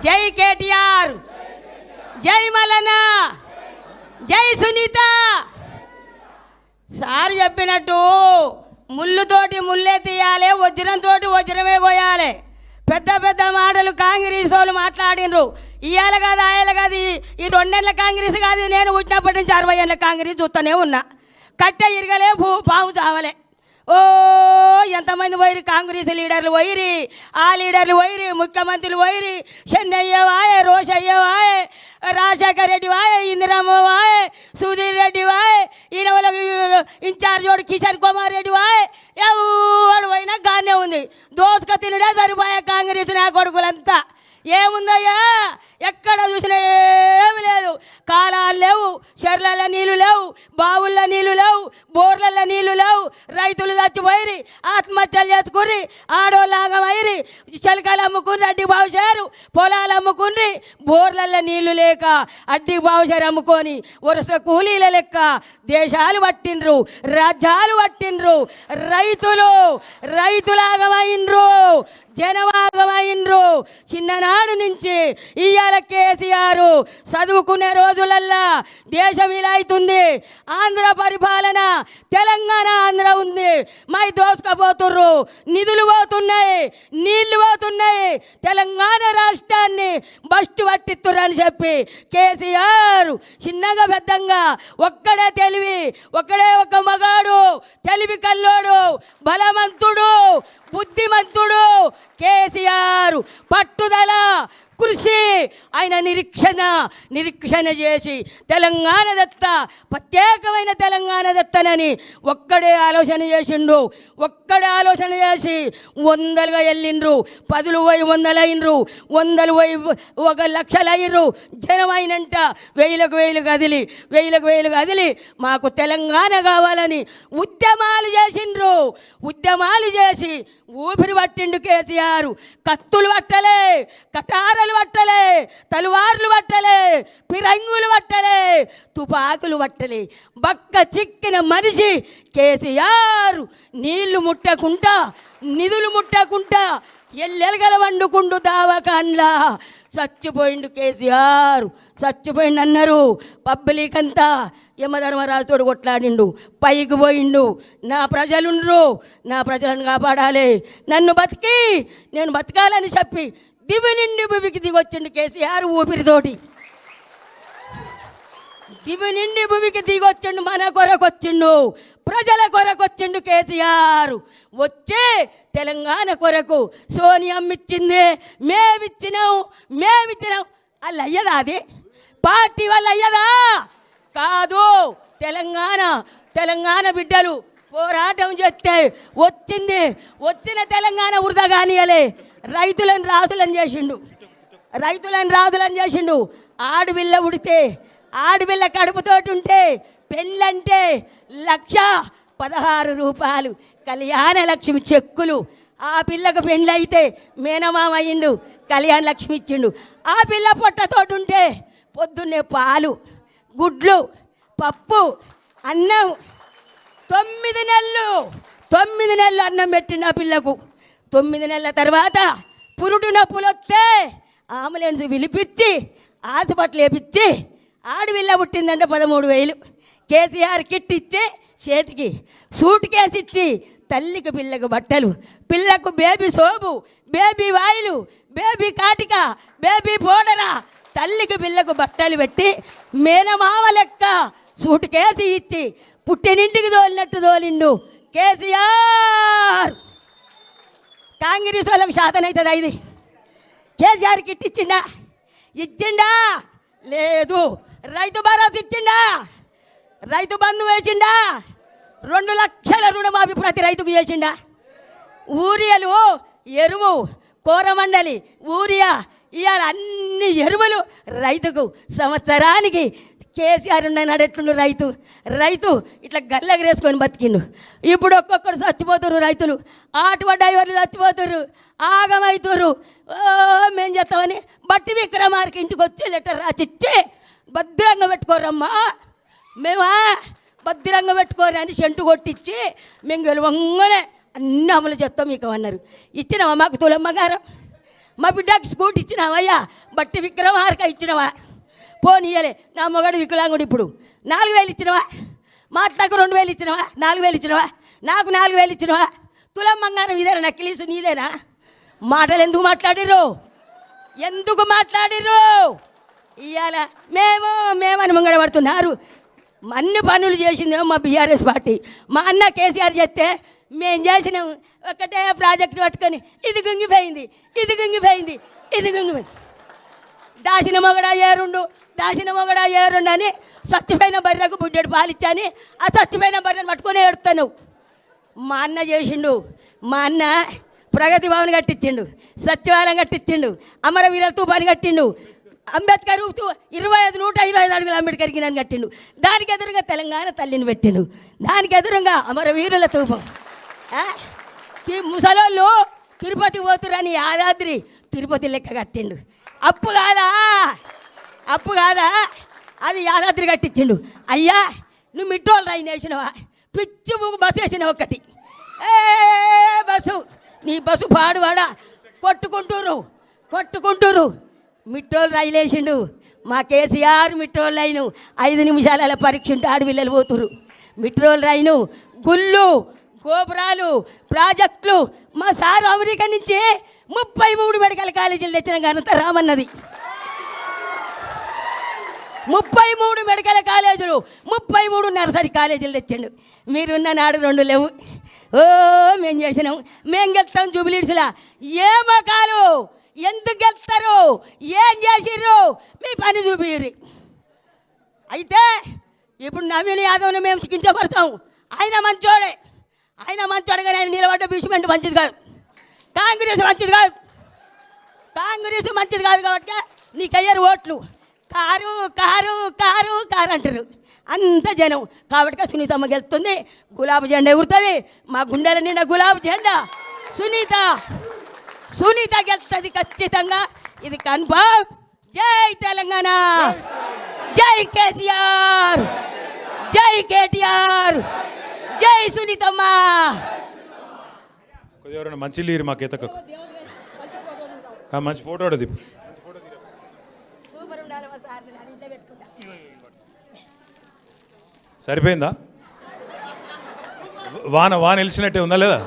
జై కేటీఆర్. జై మలన. జై సునీత. సార్ చెప్పినట్టు ముళ్ళుతోటి ముళ్ళే తీయాలి వజ్రంతోటి వజ్రమే పోయాలి పెద్ద పెద్ద మాటలు కాంగ్రెస్ వాళ్ళు మాట్లాడినరు. ఇవాళ కాదు ఆయన కాదు ఈ- రెండేళ్ళ కాంగ్రెస్ కాదు. నేను పుట్టినప్పటి నుంచి అరవై ఏళ్ళ కాంగ్రెస్ చూస్తూనే ఉన్నా. కట్టె ఇరగలే భూ- పాము చావలే. ఓ ఎంతమంది పోయిరి కాంగ్రెస్ లీడర్లు పోయిరి ఆ లీడర్లు పోయిరి ముఖ్యమంత్రులు పోయిరి చెన్నయ్య వాయే రోషయ్య వాయే రాజశేఖర్ రెడ్డి వాయే ఇందిరమ్మ వాయే సుధీర్ రెడ్డి వాయే ఈయన వాళ్ళకి ఇన్ఛార్జ్ వాడు కిషన్ కుమార్ రెడ్డి వాయే ఎవడు పోయినా గానే ఉంది. దోసుక తినడే సరిపోయే కాంగ్రెస్ నా కొడుకులంతా. ఏముందయ్యా? ఎక్కడ చూసినా ఏమి లేదు. కాలాలు లేవు చెర్లలో నీళ్ళు లేవు బావుల్లో నీళ్ళు లేవు బోర్లలో నీళ్ళు లేవు. రైతులు చచ్చిపోయిరి ఆత్మహత్యలు చేసుకుర్రి ఆడోళ్ళాగమైరి చిలకలు అమ్ముకుని అడ్డి బావుచారు పొలాలు అమ్ముకుని బోర్లలో నీళ్ళు లేక అడ్డి బావుచారు అమ్ముకొని వరుస కూలీల లెక్క దేశాలు పట్టిండ్రు రాజ్యాలు పట్టిండ్రు రైతులు రైతులాగమైండ్రు జనవాగమైండ్రు చిన్ననాడు నుంచి ఇవాళ కేసీఆర్ చదువుకునే రోజులల్లా దేశం ఇలా అవుతుంది. ఆంధ్ర పరిపాలన తెలంగాణ ఆంధ్ర ఉంది. మై దోసుకపోతుర్రు. నిధులు పోతున్నాయి. నీళ్ళు పోతున్నాయి. తెలంగాణ రాష్ట్రాన్ని బస్టు పట్టిస్తుర్రు అని చెప్పి కేసీఆర్ చిన్నగా పెద్దంగా ఒక్కడే తెలివి ఒక్కడే ఒక మగాడు నిరీక్షణ నిరీక్షణ చేసి తెలంగాణ దత్త ప్రత్యేకమైన తెలంగాణ దత్తనని ఒక్కడే ఆలోచన చేసిండు. ఒక్కడే ఆలోచన చేసి వందలుగా వెళ్ళిండ్రు పదులు పోయి వందలు వందలు పోయి ఒక లక్షలు జనమైనంట వేలకు వేలు కదిలి వేలకు వేలు కదిలి మాకు తెలంగాణ కావాలని ఉద్యమాలు చేసిండ్రు. ఉద్యమాలు చేసి ఊపిరి పట్టిండు కేసీఆర్. కత్తులు పట్టలే కటారలు పట్టలే తలువార్లు పట్టలే పిరంగులు పట్టలే తుపాకులు పట్టలే. బక్క చిక్కిన మనిషి కేసీఆర్. నీళ్ళు ముట్టకుంటా నిధులు ముట్టకుంటా ఎల్లెలగల వండుకుండు దావకాన్లా. చచ్చిపోయిండు కేసీఆర్. చచ్చిపోయిండు అన్నారు పబ్లిక్ అంతా యమధర్మరాజుతో కొట్లాడిండు. పైకి పోయిండు. నా ప్రజలుండ్రు. నా ప్రజలను కాపాడాలి. నన్ను బతికి నేను బతకాలని చెప్పి దివి నిండి భూమికి దిగొచ్చిండు కేసీఆర్ ఊపిరితోటి. దివి నిండి భూమికి దిగొచ్చిండు మన కొరకొచ్చిండు. ప్రజల కొరకొచ్చిండు కేసీఆర్. వచ్చే తెలంగాణ కొరకు సోనియమ్మిచ్చింది మేమిచ్చినాం మేమిచ్చినాం. అల్ల అయ్యదా అది? పార్టీ వల్ల అయ్యదా? కాదు తెలంగాణ తెలంగాణ బిడ్డలు పోరాటం చేస్తే వచ్చింది. వచ్చిన తెలంగాణ వృధా కానియలే. రైతులను రాజులను చేసిండు. రైతులను రాజులను చేసిండు. ఆడపిల్ల ఉడితే ఆడపిల్ల కడుపుతోటి ఉంటే పెళ్ళంటే లక్ష పదహారు రూపాయలు. కళ్యాణ లక్ష్మి చెక్కులు. ఆ పిల్లకు పెళ్ళైతే మేనమామ అయ్యిండు కళ్యాణ లక్ష్మి ఇచ్చిండు. ఆ పిల్ల పొట్టతోటి ఉంటే పొద్దున్నే పాలు గుడ్లు పప్పు అన్నం. తొమ్మిది నెలలు తొమ్మిది నెలలు అన్నం పెట్టిండు ఆ పిల్లకు. తొమ్మిది నెలల తర్వాత పురుడు నొప్పులు వస్తే అంబులెన్స్ పిలిపించి హాస్పిటల్ వేపించి ఆడవిల్ల పుట్టిందంటే పదమూడు వేలు. కేసీఆర్ కిట్ ఇచ్చి చేతికి సూట్ కేసు ఇచ్చి తల్లికి పిల్లకు బట్టలు పిల్లకు బేబీ సోపు బేబీ వాయిలు బేబీ కాటిక బేబీ పౌడరా తల్లికి పిల్లకు బట్టలు పెట్టి మేనమామ లెక్క సూట్ కేసు ఇచ్చి పుట్టినింటికి తోలినట్టు తోలిండు కేసీఆర్. కాంగ్రెస్ వాళ్ళకు శాతం అవుతుంది ఇది కేసీఆర్ కిట్ ఇచ్చిండా? ఇచ్చిండా? లేదు. రైతు భరోసా ఇచ్చిండా? రైతు బంధు వేసిండా? రెండు లక్షల రుణమాఫీ ప్రతి రైతుకు చేసిండా? ఊరియలు ఎరువు కోరమండలి ఊరియా ఇవాళ అన్ని ఎరువులు రైతుకు సంవత్సరానికి కేసీఆర్ ఉన్నాడు ఎట్లుండు రైతు? రైతు ఇట్లా గల్లెగరేసుకొని బతికిండు. ఇప్పుడు ఒక్కొక్కరు చచ్చిపోతున్నారు రైతులు. ఆటో డ్రైవర్లు చచ్చిపోతున్నారు ఆగమవుతున్నారు ఓ మేం చేస్తామని బట్టి విక్రమార్కి ఇంటికి వచ్చి లెటర్ రాసిచ్చి భద్రంగా పెట్టుకోరమ్మా మేమా భద్రంగా పెట్టుకోరు అని సెంటు కొట్టించి మేము గెలవంగానే అన్ని అమలు చేస్తాం మీకు అన్నారు. ఇచ్చినావా మాకు తులమ్మగారు మా బిడ్డకి స్కూటీ ఇచ్చినావయ్యా బట్టి విక్రమార్క ఇచ్చినవా? పోనీయలే నా మొగడు వికలాంగుడు ఇప్పుడు. నాలుగు వేలు ఇచ్చినవా? మా అత్తకు రెండు వేలు ఇచ్చినవా? నాలుగు వేలు ఇచ్చినవా? నాకు నాలుగు వేలు ఇచ్చినవా? తులమ్మంగారం ఇదేనా? నక్కిలీసు నీదేనా? మాటలు ఎందుకు మాట్లాడిర్రు? ఎందుకు మాట్లాడిర్రు? ఇవాళ మేము మేమని ముంగడ పడుతున్నారు అన్ని పనులు చేసిందేమో మా బీఆర్ఎస్ పార్టీ. మా అన్న కేసీఆర్ చెప్తే మేము చేసినాం ఒకటే ప్రాజెక్ట్ పట్టుకొని ఇది గుంగిపోయింది ఇది గుంగిపోయింది ఇది గుంగిపోయింది. దాసిన మొగడా ఏరుండు దాసిన మొగడా ఏరుండు అని స్వచ్ఛమైన బర్రెకు బుడ్డెడు పాలిచ్చాని ఆ స్వచ్ఛమైన బర్రెను పట్టుకొని ఏడుతాను మా అన్న చేసిండు మా అన్న ప్రగతి భవన్ కట్టించిండు సచివాలయం కట్టించిండు అమరవీర తూపాని కట్టిండు అంబేద్కర్ ఇరవై ఐదు నూట ఇరవై ఐదు అడుగులు అంబేద్కర్ గిన్నెను కట్టిండు. దానికి ఎదురుగా తెలంగాణ తల్లిని పెట్టిండు. దానికి ఎదురుగా అమరవీరుల తూపం. ఈ ముసలోళ్ళు తిరుపతి పోతురని యాదాద్రి తిరుపతి లెక్క కట్టిండు. అప్పు కాదా? అప్పు కాదా? అది యాదాద్రి కట్టించిండు. అయ్యా నువ్వు మిట్టోళ్ళు రైన్ వేసినవా పిచ్చి ముగ్గు బస్సు వేసినావు ఒకటి ఏ బస్సు నీ బస్సు పాడువాడా? కొట్టుకుంటూరు కొట్టుకుంటూరు. మిట్టోలు రైలు వేసిండు. మా కేసీఆర్ మిట్రోల్ రైను ఐదు నిమిషాల పరీక్ష ఉంటే ఆడపిల్లలు పోతురు మిట్రోల్ రైను గుళ్ళు గోపురాలు ప్రాజెక్టులు. మా సారు అమెరికా నుంచి ముప్పై మూడు మెడికల్ కాలేజీలు తెచ్చిన ఘనత రామన్నది. ముప్పై మూడు మెడికల్ కాలేజీలు ముప్పై మూడు నర్సరీ కాలేజీలు తెచ్చిండు. మీరున్న నాడు రెండు లేవు. ఓ మేము చేసినాం. మేము గెలుస్తాం జూబిలీడ్స్లా ఏ మకాలు ఎందుకు గెలుస్తారు? ఏం చేసిర్రు? మీ పని చూపిర్రి. అయితే ఇప్పుడు నవీన్ యాదవ్ని మేము చికించబడతాం ఆయన మంచోడే. ఆయన మంచోడు కానీ ఆయన నిలబడ్డ బీచ్మెంట్ మంచిది కాదు. కాంగ్రెస్ మంచిది కాదు. కాంగ్రెస్ మంచిది కాదు కాబట్టి నీకు అయ్యారు ఓట్లు. కారు కారు కారు కారు అంటారు అంత జనం. కాబట్టి సునీతమ్మ గెలుస్తుంది. గులాబీ జెండా ఎగురుతుంది. మా గుండెల నిండా గులాబీ జెండా. సునీత! సునీత గెలుస్తుంది ఖచ్చితంగా. ఇది కన్ఫర్మ్. జై తెలంగాణ. జై కేసీఆర్. జై కేటీఆర్. జై సునీతమ్మ. కొద్దిగా ఎవరైనా మంచి లేరు మా కేతకు మంచి ఫోటో కూడా దిప్పు సరిపోయిందా? వాన వాన వెలిసినట్టే ఉందా లేదా?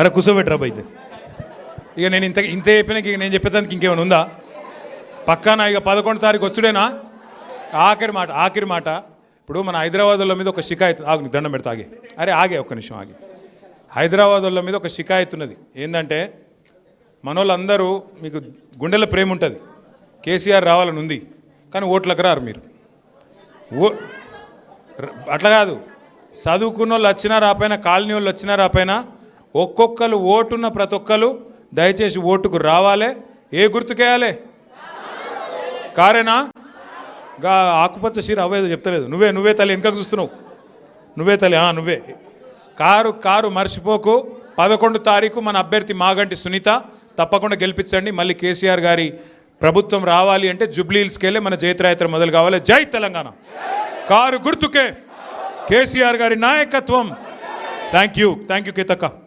అరే కూర్చోబెట్టరా బయట ఇక నేను ఇంత ఇంత చెప్పినాక ఇక నేను చెప్పేదానికి ఇంకేమైనా ఉందా? పక్కాన? ఇక పదకొండు తారీఖు వచ్చుడేనా? ఆఖరి మాట ఆఖరి మాట. ఇప్పుడు మన హైదరాబాద్ వాళ్ళ మీద ఒక షికాయత్ ఆగు దండం పెడతా ఆగి. అరే ఆగే ఒక్క నిమిషం ఆగి. హైదరాబాద్ వాళ్ళ మీద ఒక షికాయత్ ఉన్నది. ఏంటంటే మనోళ్ళందరూ మీకు గుండెల ప్రేమ ఉంటుంది. కేసీఆర్ రావాలని ఉంది. కానీ ఓట్లకు రారు మీరు. ఓ అట్లా కాదు. చదువుకున్న వాళ్ళు వచ్చినా రాపోయినా కాలనీ వాళ్ళు వచ్చినా రాపోయినా ఒక్కొక్కరు ఓటున్న ప్రతి ఒక్కరు దయచేసి ఓటుకు రావాలి? ఏ గుర్తుకేయాలి? కారేనా? గా ఆకుపచ్చ చీర అవ్వేదో చెప్తలేదు. నువ్వే నువ్వే తల్లి వెనకకు చూస్తున్నావు. నువ్వే తల్లి ఆ, నువ్వే. కారు కారు మర్చిపోకు. పదకొండు తారీఖు మన అభ్యర్థి మాగంటి సునీత. తప్పకుండా గెలిపించండి. మళ్ళీ కేసీఆర్ గారి ప్రభుత్వం రావాలి అంటే జుబ్లీహిల్స్కి వెళ్ళి మన జయత్రయాత్ర మొదలు కావాలి. జై తెలంగాణ. కారు గుర్తుకే. కేసీఆర్ గారి నాయకత్వం. Thank you thank you కేతక్క